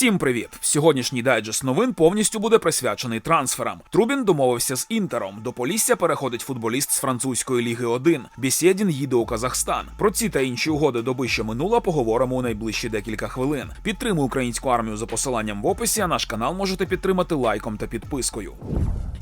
Всім привіт! Сьогоднішній дайджест новин повністю буде присвячений трансферам. Трубін домовився з інтером. До Полісся переходить футболіст з французької ліги 1. Бісєдін їде у Казахстан. Про ці та інші угоди доби що минула поговоримо у найближчі декілька хвилин. Підтримуй українську армію за посиланням в описі. А наш канал можете підтримати лайком та підпискою.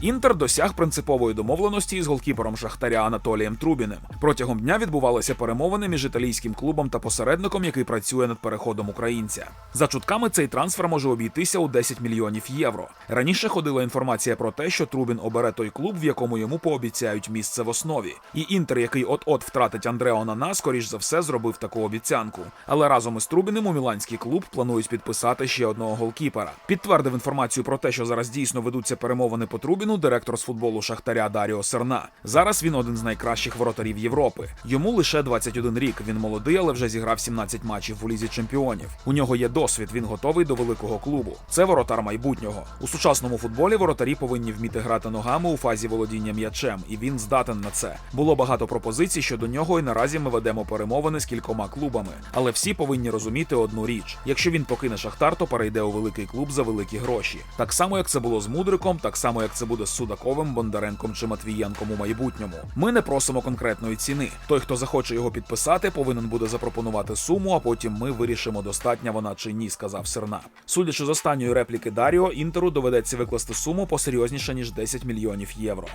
Інтер досяг принципової домовленості із голкіпером Шахтаря Анатолієм Трубіним. Протягом дня відбувалися перемовини між італійським клубом та посередником, який працює над переходом українця. За чутками, цей трансфер може обійтися у 10 мільйонів євро. Раніше ходила інформація про те, що Трубін обере той клуб, в якому йому пообіцяють місце в основі. І інтер, який от-от втратить Андрео Нана, скоріш за все зробив таку обіцянку. Але разом із Трубіним у міланський клуб планують підписати ще одного голкіпера. Підтвердив інформацію про те, що зараз дійсно ведуться перемовини по Трубіну, директор з футболу Шахтаря Даріо Серна. Зараз він один з найкращих воротарів Європи. Йому лише 21 рік. Він молодий, але вже зіграв 17 матчів у лізі чемпіонів. У нього є досвід. Він готовий до великого клубу. Це воротар майбутнього. У сучасному футболі воротарі повинні вміти грати ногами у фазі володіння м'ячем, і він здатен на це. Було багато пропозицій щодо нього, і наразі ми ведемо перемовини з кількома клубами. Але всі повинні розуміти одну річ: якщо він покине Шахтар, то перейде у великий клуб за великі гроші. Так само, як це було з Мудриком, так само як це буде з Судаковим, Бондаренком чи Матвієнком у майбутньому. Ми не просимо конкретної ціни. Той, хто захоче його підписати, повинен буде запропонувати суму, а потім ми вирішимо, достатня вона чи ні, сказав Серна. Судячи з останньої репліки Даріо, інтеру доведеться викласти суму посерйозніше ніж 10 мільйонів євро.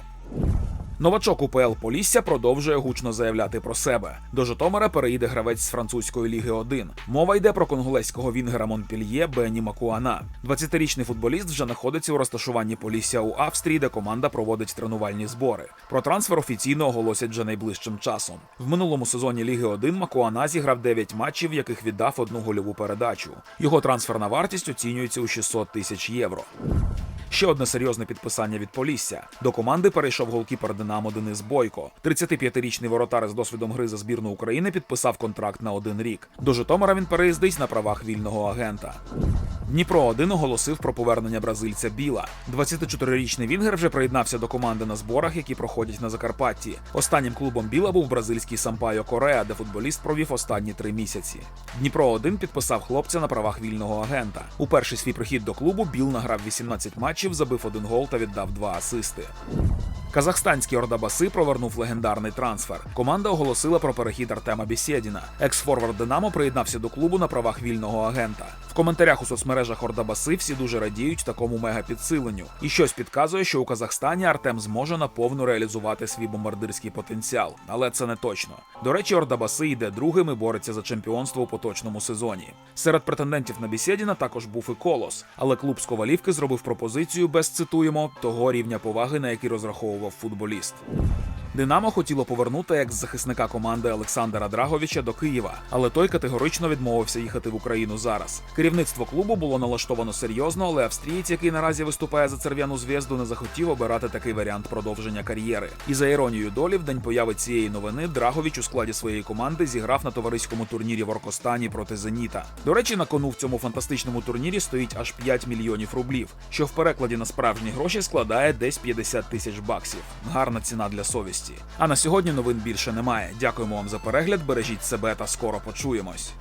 Новачок УПЛ Полісся продовжує гучно заявляти про себе. До Житомира переїде гравець з французької ліги 1. Мова йде про конголезького вінгера Монпільє Бені Макуана. 20-річний футболіст вже знаходиться у розташуванні Полісся у Австрії, де команда проводить тренувальні збори. Про трансфер офіційно оголосять вже найближчим часом. В минулому сезоні Ліги 1 Макуана зіграв 9 матчів, в яких віддав одну гольову передачу. Його трансферна вартість оцінюється у 600 тисяч євро. Ще одне серйозне підписання від Полісся. До команди перейшов голкіпер Динамо Денис Бойко. 35-річний воротар з досвідом гри за збірну України підписав контракт на один рік. До Житомира він переїздить на правах вільного агента. Дніпро 1 оголосив про повернення бразильця Біла. 24-річний Вінгер вже приєднався до команди на зборах, які проходять на Закарпатті. Останнім клубом Біла був бразильський Сампайо Корея, де футболіст провів останні три місяці. Дніпро 1 підписав хлопця на правах вільного агента. У перший свій прихід до клубу Біл награв 18 матчів, забив один гол та віддав два асисти. Казахстанський Ордабаси провернув легендарний трансфер. Команда оголосила про перехід Артема Бісєдіна. Екс-форвард Динамо приєднався до клубу на правах вільного агента. В коментарях у соцмережах Ордабаси всі дуже радіють такому мегапідсиленню. І щось підказує, що у Казахстані Артем зможе наповну реалізувати свій бомбардирський потенціал, але це не точно. До речі, Ордабаси йде другим і бореться за чемпіонство у поточному сезоні. Серед претендентів на Бісєдіна також був і Колос, але клуб з Ковалівки зробив пропозицію без цитуємо того рівня поваги, на який розраховував футболіст. Динамо хотіло повернути екс-захисника команди Олександра Драговича до Києва, але той категорично відмовився їхати в Україну зараз. Керівництво клубу було налаштовано серйозно, але австрієць, який наразі виступає за церв'яну зв'язду, не захотів обирати такий варіант продовження кар'єри. І за іронією долі, в день появи цієї новини Драгович у складі своєї команди зіграв на товариському турнірі в Оркостані проти Зеніта. До речі, на кону в цьому фантастичному турнірі стоїть аж 5 мільйонів рублів, що в перекладі на справжні гроші складає десь 50 тисяч баксів. Гарна ціна для совісті. А на сьогодні новин більше немає. Дякуємо вам за перегляд. Бережіть себе та скоро почуємось.